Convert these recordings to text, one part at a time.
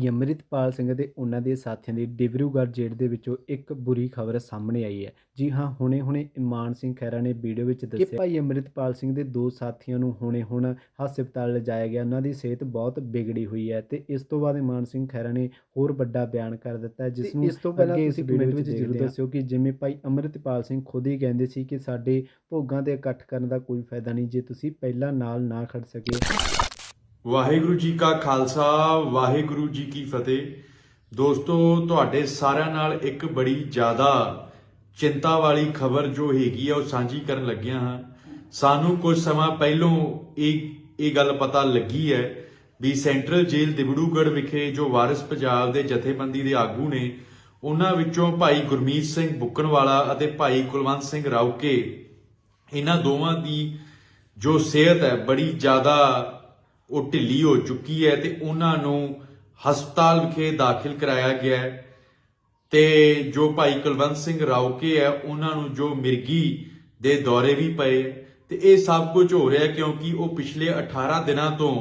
ਭਾਈ ਅੰਮ੍ਰਿਤਪਾਲ ਸਿੰਘ ਅਤੇ ਉਹਨਾਂ ਦੇ ਸਾਥੀਆਂ ਦੀ ਡਿਬਰੂਗੜ੍ਹ ਜੇਲ੍ਹ ਦੇ ਵਿੱਚੋਂ ਇੱਕ ਬੁਰੀ ਖਬਰ ਸਾਹਮਣੇ ਆਈ ਹੈ ਜੀ ਹਾਂ ਹੁਣੇ-ਹੁਣੇ ਇਮਾਨ ਸਿੰਘ ਖਹਿਰਾ ਨੇ ਵੀਡੀਓ ਵਿੱਚ ਦੱਸਿਆ ਕਿ ਭਾਈ ਅੰਮ੍ਰਿਤਪਾਲ ਸਿੰਘ ਦੇ ਦੋ ਸਾਥੀਆਂ ਨੂੰ ਹੁਣੇ-ਹੁਣ ਹਸਪਤਾਲ ਲਿਜਾਇਆ ਗਿਆ ਉਹਨਾਂ ਦੀ ਸਿਹਤ ਬਹੁਤ ਵਿਗੜੀ ਹੋਈ ਹੈ ਤੇ ਇਸ ਤੋਂ ਬਾਅਦ ਇਮਾਨ ਸਿੰਘ ਖਹਿਰਾ ਨੇ ਹੋਰ ਵੱਡਾ ਬਿਆਨ ਕਰ ਦਿੱਤਾ ਜਿਸ ਨੂੰ ਇਸ ਤੋਂ ਪਹਿਲਾਂ ਤੁਸੀਂ ਕਮੈਂਟ ਵਿੱਚ ਜ਼ਰੂਰ। ਦੱਸਿਓ ਕਿ ਜਿਵੇਂ ਭਾਈ ਅੰਮ੍ਰਿਤਪਾਲ ਸਿੰਘ ਖੁਦ ਹੀ ਕਹਿੰਦੇ ਸੀ ਕਿ ਸਾਡੇ ਭੋਗਾਂ ਤੇ ਇਕੱਠ ਕਰਨ ਦਾ ਕੋਈ ਫਾਇਦਾ ਨਹੀਂ ਜੇ ਤੁਸੀਂ ਪਹਿਲਾਂ ਨਾਲ ਨਾ ਖੜ ਸਕੇ ਵਾਹਿਗੁਰੂ ਜੀ ਕਾ ਖਾਲਸਾ, ਵਾਹਿਗੁਰੂ ਜੀ ਕੀ ਫਤਿਹ। ਦੋਸਤੋ, ਤੁਹਾਡੇ ਸਾਰਿਆਂ ਨਾਲ ਇੱਕ ਬੜੀ ਜ਼ਿਆਦਾ ਚਿੰਤਾ ਵਾਲੀ ਖਬਰ ਜੋ ਹੈਗੀ ਆ, ਉਹ ਸਾਂਝੀ ਕਰਨ ਲੱਗਿਆ ਹਾਂ। ਸਾਨੂੰ ਕੁਝ ਸਮਾਂ ਪਹਿਲੋਂ ਇਹ ਇਹ ਗੱਲ ਪਤਾ ਲੱਗੀ ਹੈ ਵੀ ਸੈਂਟਰਲ ਜੇਲ੍ਹ ਦਿਬੜੂਗੜ੍ਹ ਵਿਖੇ ਜੋ ਵਾਰਿਸ ਪੰਜਾਬ ਦੇ ਜਥੇਬੰਦੀ ਦੇ ਆਗੂ ਨੇ, ਉਹਨਾਂ ਵਿੱਚੋਂ ਭਾਈ ਗੁਰਮੀਤ ਸਿੰਘ ਬੁੱਕਣਵਾਲਾ ਅਤੇ ਭਾਈ ਕੁਲਵੰਤ ਸਿੰਘ ਰਾਉਕੇ ਇਹਨਾਂ ਦੋਵਾਂ ਦੀ ਜੋ ਸਿਹਤ ਹੈ, ਬੜੀ ਜ਼ਿਆਦਾ ਉਹ ਢਿੱਲੀ ਹੋ ਚੁੱਕੀ ਹੈ ਤੇ ਉਹਨਾਂ ਨੂੰ ਹਸਪਤਾਲ ਵਿਖੇ ਦਾਖਲ ਕਰਾਇਆ ਗਿਆ ਹੈ। ਤੇ ਜੋ ਭਾਈ ਕੁਲਵੰਤ ਸਿੰਘ ਰਾਉਕੇ ਹੈ, ਉਹਨਾਂ ਨੂੰ ਜੋ ਮਿਰਗੀ ਦੇ ਦੌਰੇ ਵੀ ਪਏ ਤੇ ਇਹ ਸਭ ਕੁਝ ਹੋ ਰਿਹਾ ਕਿਉਂਕਿ ਉਹ ਪਿਛਲੇ 18 ਦਿਨਾਂ ਤੋਂ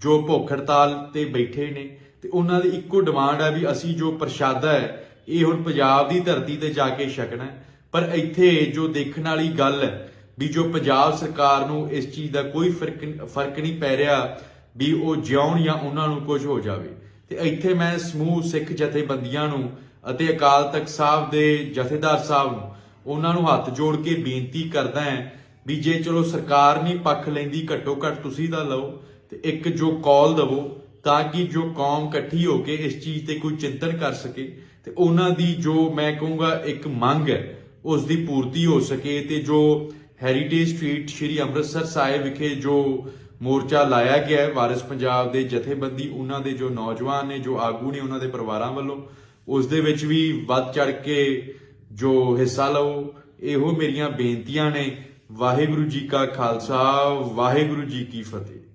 ਜੋ ਭੁੱਖ ਹੜਤਾਲ ਤੇ ਬੈਠੇ ਨੇ ਤੇ ਉਹਨਾਂ ਦੀ ਇੱਕੋ ਡਿਮਾਂਡ ਹੈ ਵੀ ਅਸੀਂ ਜੋ ਪ੍ਰਸ਼ਾਦਾ ਹੈ, ਇਹ ਹੁਣ ਪੰਜਾਬ ਦੀ ਧਰਤੀ ਤੇ ਜਾ ਕੇ ਛਕਣਾ ਪਰ ਇੱਥੇ ਜੋ ਦੇਖਣ ਵਾਲੀ ਗੱਲ ਹੈ ਵੀ ਜੋ ਪੰਜਾਬ ਸਰਕਾਰ ਨੂੰ ਇਸ ਚੀਜ਼ ਦਾ ਕੋਈ ਫ਼ਰਕ ਫ਼ਰਕ ਨਹੀਂ ਪੈ ਰਿਹਾ ਵੀ ਉਹ ਜਿਉਣ ਜਾਂ ਉਹਨਾਂ ਨੂੰ ਕੁਝ ਹੋ ਜਾਵੇ। ਤੇ ਇੱਥੇ ਮੈਂ ਸਮੂਹ ਸਿੱਖ ਜਥੇਬੰਦੀਆਂ ਨੂੰ ਅਤੇ ਅਕਾਲ ਤਖਤ ਸਾਹਿਬ ਦੇ ਜਥੇਦਾਰ ਸਾਹਿਬ ਨੂੰ ਉਹਨਾਂ ਨੂੰ ਹੱਥ ਜੋੜ ਕੇ ਬੇਨਤੀ ਕਰਦਾ ਹਾਂ ਵੀ ਜੇ ਚਲੋ ਸਰਕਾਰ ਨਹੀਂ ਪੱਖ ਲੈਂਦੀ ਘੱਟੋ ਘੱਟ ਤੁਸੀਂ ਤਾਂ ਲਓ ਤੇ ਇੱਕ ਜੋ ਕਾਲ ਦਵੋ ਤਾਂ ਕਿ ਜੋ ਕੌਮ ਇਕੱਠੀ ਹੋ ਕੇ ਇਸ ਚੀਜ਼ ਤੇ ਕੋਈ ਚਿੰਤਨ ਕਰ ਸਕੇ ਤੇ ਉਹਨਾਂ ਦੀ ਜੋ ਮੈਂ ਕਹੂੰਗਾ ਇੱਕ ਮੰਗ ਹੈ, ਉਸ ਦੀ ਪੂਰਤੀ ਹੋ ਸਕੇ ਤੇ ਜੋ ਹੈਰੀਟੇਜ ਸਟਰੀਟ ਸ਼੍ਰੀ ਅੰਮ੍ਰਿਤਸਰ ਸਾਹਿਬ ਵਿਖੇ ਜੋ ਮੋਰਚਾ ਲਾਇਆ ਗਿਆ ਹੈ, ਵਾਰਿਸ ਪੰਜਾਬ ਦੇ ਜਥੇਬੰਦੀ, ਉਹਨਾਂ ਦੇ ਜੋ ਨੌਜਵਾਨ ਨੇ, ਜੋ ਆਗੂ ਨੇ ਉਹਨਾਂ ਦੇ ਪਰਿਵਾਰਾਂ ਵੱਲੋਂ, ਉਸ ਦੇ ਵਿੱਚ ਵੀ ਵੱਧ ਚੜ ਕੇ ਜੋ ਹਿੱਸਾ ਲਓ, ਇਹੋ ਮੇਰੀਆਂ ਬੇਨਤੀਆਂ ਨੇ। ਵਾਹਿਗੁਰੂ ਜੀ ਕਾ ਖਾਲਸਾ, ਵਾਹਿਗੁਰੂ ਜੀ ਕੀ ਫਤਿਹ।